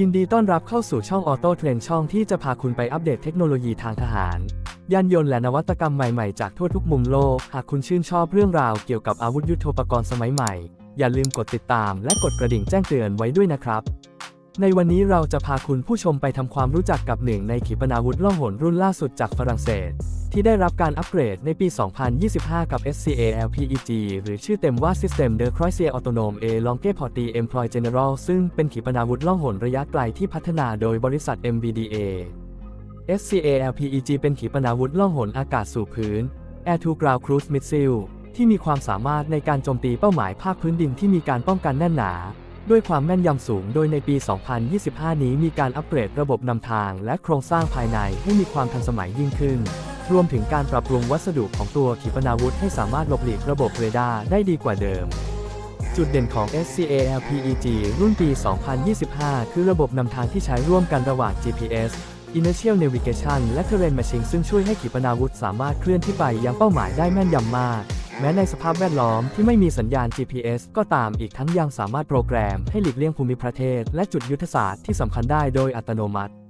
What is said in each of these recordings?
ยินดีต้อนรับเข้าสู่ช่องออโต้เทรนช่องที่จะพาคุณไปอัปเดตเทคโนโลยีทางทหาร ยานยนต์และนวัตกรรมใหม่ ๆ จากทั่วทุกมุมโลก หากคุณชื่นชอบเรื่องราวเกี่ยวกับอาวุธยุโทโธปกรณ์สมัยใหม่ อย่าลืมกดติดตามและกดกระดิ่งแจ้งเตือนไว้ด้วยนะครับ ในวันนี้เราจะพาคุณผู้ชมไปทำความรู้จักกับหนึ่งในขีปนาวุธล่องหนรุ่นล่าสุดจากฝรั่งเศส ที่ได้รับการอัปเกรดในปี 2025 กับ SCA LPEG หรือชื่อเต็มว่า System de Croisière Autonome et Longue Portée Employ General ซึ่งเป็นขีปนาวุธล่องหนระยะไกลที่พัฒนาโดยบริษัท MBDA SCA LPEG เป็นขีปนาวุธล่องหนอากาศสู่พื้น Air to Ground Cruise Missile ที่มีความสามารถในการโจมตีเป้าหมายภาคพื้นดินที่มีการป้องกันแน่นหนาด้วยความแม่นยำสูงโดยในปี 2025 นี้มีการอัปเกรดระบบนำทางและโครงสร้างภายในให้มีความทันสมัยยิ่งขึ้น รวมถึงการปรับปรุงวัสดุของตัวขีปนาวุธให้สามารถหลบหลีกระบบเรดาร์ได้ดีกว่าเดิม จุดเด่นของ SCA LPEG รุ่นปี 2025 คือระบบนำทางที่ใช้ร่วมกันระหว่าง GPS Inertial Navigation และ Terrain Matching ซึ่งช่วยให้ขีปนาวุธสามารถเคลื่อนที่ไปยังเป้าหมายได้แม่นยำมาก แม้ในสภาพแวดล้อมที่ไม่มีสัญญาณ GPS ก็ตามอีกทั้งยังสามารถโปรแกรมให้หลีกเลี่ยงภูมิประเทศ และจุดยุทธศาสตร์ที่สำคัญได้โดยอัตโนมัติ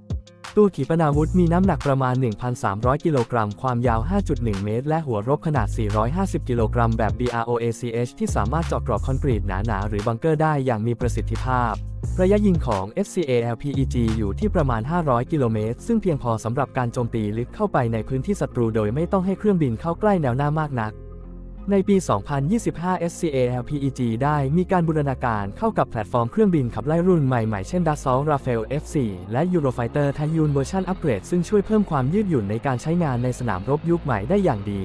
ตัวขีปนาวุธมีน้ำหนักประมาณ 1,300 กิโลกรัม ความยาว 5.1 เมตร และหัวรบขนาด 450 กิโลกรัม แบบ BROACH ที่สามารถเจาะกรอบคอนกรีตหนาๆ หรือบังเกอร์ได้อย่างมีประสิทธิภาพ ระยะยิงของ SCA LPEG อยู่ที่ประมาณ 500 กิโลเมตร ซึ่งเพียงพอสำหรับการโจมตีลึกเข้าไปในพื้นที่ศัตรูโดยไม่ต้องให้เครื่องบินเข้าใกล้แนวหน้ามากนัก ในปี 2025 SCA LPEG ได้มีการบูรณาการเข้ากับแพลตฟอร์มเครื่องบินขับไล่รุ่นใหม่ๆ เช่น Dassault Rafale F4 และ Eurofighter Typhoon เวอร์ชันอัปเกรด ซึ่งช่วยเพิ่มความยืดหยุ่นในการใช้งานในสนามรบยุคใหม่ได้อย่างดี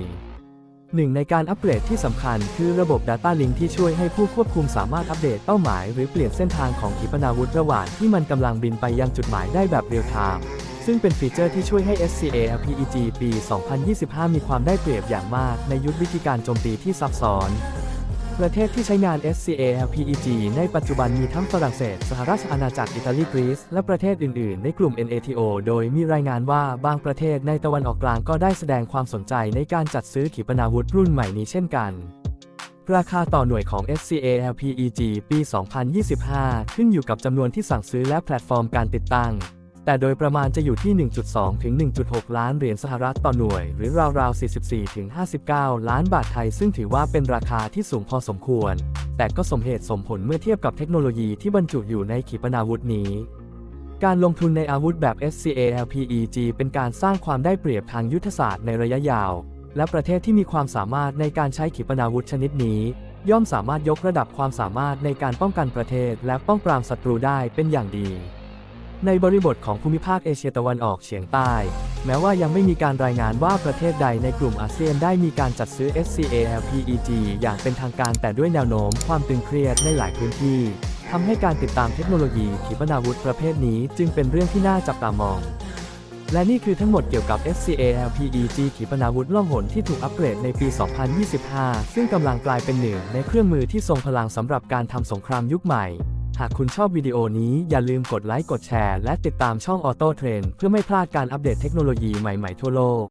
หนึ่งในการอัปเกรดที่สำคัญคือระบบ Data Link ที่ช่วยให้ผู้ควบคุมสามารถอัปเดตเป้าหมาย หรือเปลี่ยนเส้นทางของขีปนาวุธระหว่างที่มันกำลังบินไปยังจุดหมายได้แบบเรียลไทม์ ซึ่งเป็นฟีเจอร์ที่ช่วยให้ SCA LPEG ปี 2025 มีความได้เปรียบอย่างมากในยุทธวิธีการโจมตีที่ซับซ้อน ประเทศที่ใช้งาน SCA LPEG ในปัจจุบันมีทั้งฝรั่งเศส สหราชอาณาจักร อิตาลี กรีซ และประเทศอื่น ๆ ในกลุ่ม NATO โดยมีรายงานว่าบางประเทศในตะวันออกกลางก็ได้แสดงความสนใจในการจัดซื้อขีปนาวุธรุ่นใหม่นี้เช่นกันราคาต่อหน่วยของ SCA LPEG ปี 2025 ขึ้นอยู่กับจำนวนที่สั่งซื้อและแพลตฟอร์มการติดตั้ง แต่โดยประมาณจะอยู่ที่ 1.2 ถึง 1.6 ล้านเหรียญสหรัฐต่อหน่วย หรือราวๆ 44 ถึง 59 ล้านบาทไทย ซึ่งถือว่าเป็นราคาที่สูงพอสมควร แต่ก็สมเหตุสมผลเมื่อเทียบกับเทคโนโลยีที่บรรจุอยู่ในขีปนาวุธนี้การลงทุนในอาวุธแบบ SCA LPEG เป็นการสร้างความได้เปรียบทางยุทธศาสตร์ในระยะยาว และประเทศที่มีความสามารถในการใช้ขีปนาวุธชนิดนี้ ย่อมสามารถยกระดับความสามารถในการป้องกันประเทศ และป้องปรามศัตรูได้เป็นอย่างดี ในบริบทของภูมิภาคเอเชียตะวันออกเฉียงใต้ แม้ว่ายังไม่มีการรายงานว่าประเทศใดในกลุ่มอาเซียนได้มีการจัดซื้อ SCA LPEG อย่างเป็นทางการแต่ด้วยแนวโน้มความตึงเครียดในหลายพื้นที่ทำให้การติดตามเทคโนโลยีขีปนาวุธประเภทนี้จึงเป็นเรื่องที่น่าจับตามอง และนี่คือทั้งหมดเกี่ยวกับ SCA LPEG ขีปนาวุธล่องหนที่ถูกอัปเกรดในปี 2025 ซึ่งกำลังกลายเป็นหนึ่งในเครื่องมือที่ทรงพลังสำหรับการทำสงครามยุคใหม่ หากคุณชอบวิดีโอนี้อย่าลืมกดไลค์กดแชร์และติดตามช่องออโต้เทรนเพื่อไม่พลาดการอัปเดตเทคโนโลยีใหม่ๆทั่วโลก